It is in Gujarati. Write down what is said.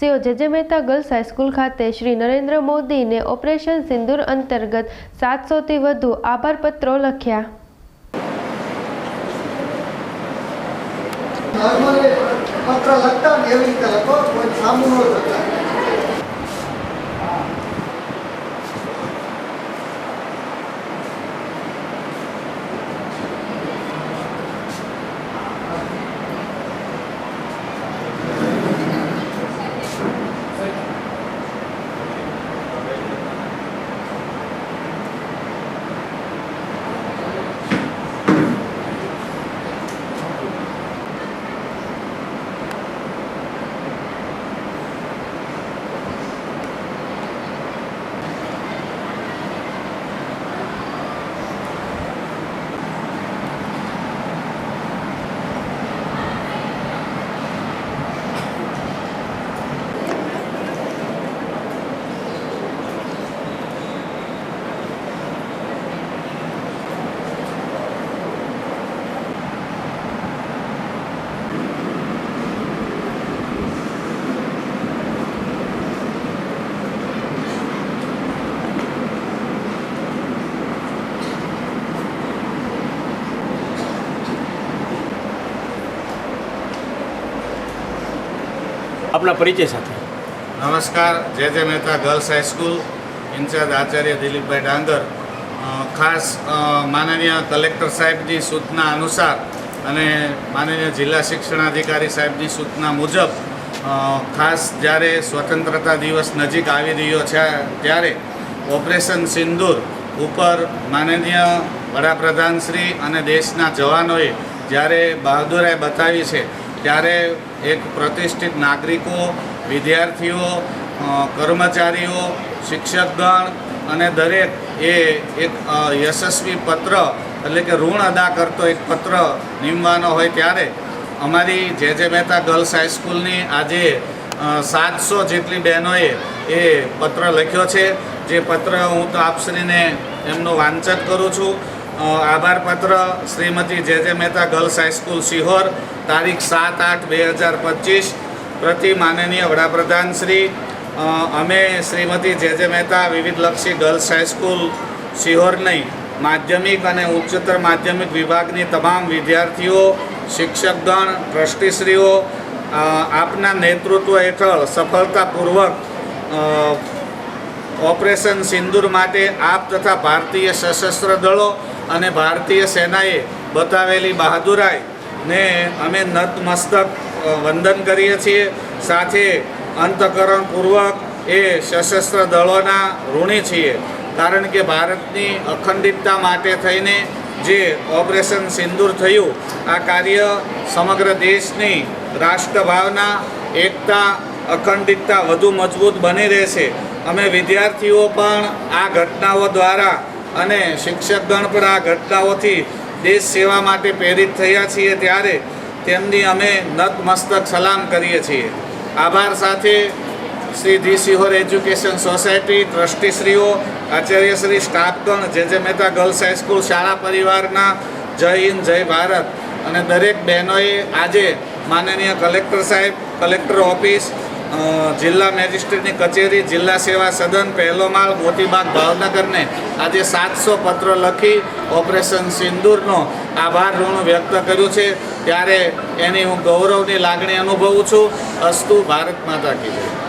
C O J J Mehta girls high school ખાતે શ્રી નરેન્દ્ર મોદીને ઓપરેશન સિંદૂર અંતર્ગત સાતસોથી વધુ આભાર પત્રો લખ્યા પત્ર લખતા એવી રીતે લખો, કોઈ સામું ન લખતા. આપના પરિચય સાથે. નમસ્કાર, જે જે Mehta girls high school in charge Acharya દિલીપભાઈ ડાંગર ખાસ માનનીય કલેક્ટર સાહેબની સૂચના અનુસાર અને માનનીય જિલ્લા શિક્ષણાધિકારી સાહેબની સૂચના મુજબ ખાસ જ્યારે સ્વતંત્રતા દિવસ નજીક આવી રહ્યો છે, ત્યારે ઓપરેશન સિંદૂર ઉપર માનનીય વડાપ્રધાન શ્રી અને દેશના જવાનોએ જ્યારે બહાદુરાઈ બતાવી છે ત્યારે એક પ્રતિષ્ઠિત નાગરિકો, વિદ્યાર્થીઓ કર્મચારીઓ, શિક્ષકગણ અને દરેક એ એક યશસ્વી પત્ર એટલે કે ઋણ અદા કરતો એક પત્ર નીમવાનો હોય ત્યારે અમારી જે જે મહેતા ગર્લ્સ હાઈસ્કૂલની આજે સાતસો જેટલી બહેનોએ એ પત્ર લખ્યો છે. જે પત્ર હું તો આપશ્રીને એમનું વાંચન કરું છું. આભાર પત્ર શ્રીમતી જે જે મહેતા ગર્લ્સ હાઈસ્કૂલ સિહોર તારીખ સાત આઠ બે હજાર પચીસ. પ્રતિ માનનીય વડાપ્રધાન શ્રી અમે શ્રીમતી જે જે મહેતા વિવિધલક્ષી ગર્લ્સ હાઈસ્કૂલ સિહોરની માધ્યમિક અને ઉચ્ચતર માધ્યમિક વિભાગની તમામ વિદ્યાર્થીઓ, શિક્ષકગણ, ટ્રસ્ટીશ્રીઓ આપના નેતૃત્વ હેઠળ સફળતાપૂર્વક ઓપરેશન સિંદૂર માટે આપ તથા ભારતીય સશસ્ત્ર દળો અને ભારતીય સેનાએ બતાવેલી બહાદુરાઈ ને અમે નતમસ્તક વંદન કરીએ છીએ. સાથે અંતકરણપૂર્વક એ સશસ્ત્ર દળોના ઋણી છીએ. કારણ કે ભારતની અખંડિતતા માટે થઈને જે ઓપરેશન સિંદૂર થયું, આ કાર્ય સમગ્ર દેશની રાષ્ટ્રભાવના, એકતા, અખંડિતતા વધુ મજબૂત બની રહેશે. અમે વિદ્યાર્થીઓ પણ આ ઘટનાઓ દ્વારા અને શિક્ષકગણ પણ આ ઘટનાઓથી દેશ સેવા માટે પ્રેરિત થયા છીએ ત્યારે તેમની અમે નતમસ્તક સલામ કરીએ છીએ. આભાર સાથે Shri the Sihor education society, ટ્રસ્ટીશ્રીઓ, આચાર્યશ્રી, સ્ટાફગણ, જે જે મહેતા ગર્લ્સ હાઈસ્કૂલ શાળા પરિવારના, જય હિન્દ, જય ભારત. અને દરેક બહેનોએ આજે માનનીય કલેક્ટર સાહેબ, કલેક્ટર ઓફિસ જિલ્લા મેજિસ્ટ્રેટની કચેરી, જિલ્લા સેવા સદન પહેલો માળ મોતીબાગ, ભાવનગરને આજે સાતસો પત્ર લખી ઓપરેશન સિંદૂરનો આભાર ઋણ વ્યક્ત કર્યું છે. ત્યારે એની હું ગૌરવની લાગણી અનુભવું છું. અસ્તુ ભારત માતા કી જય.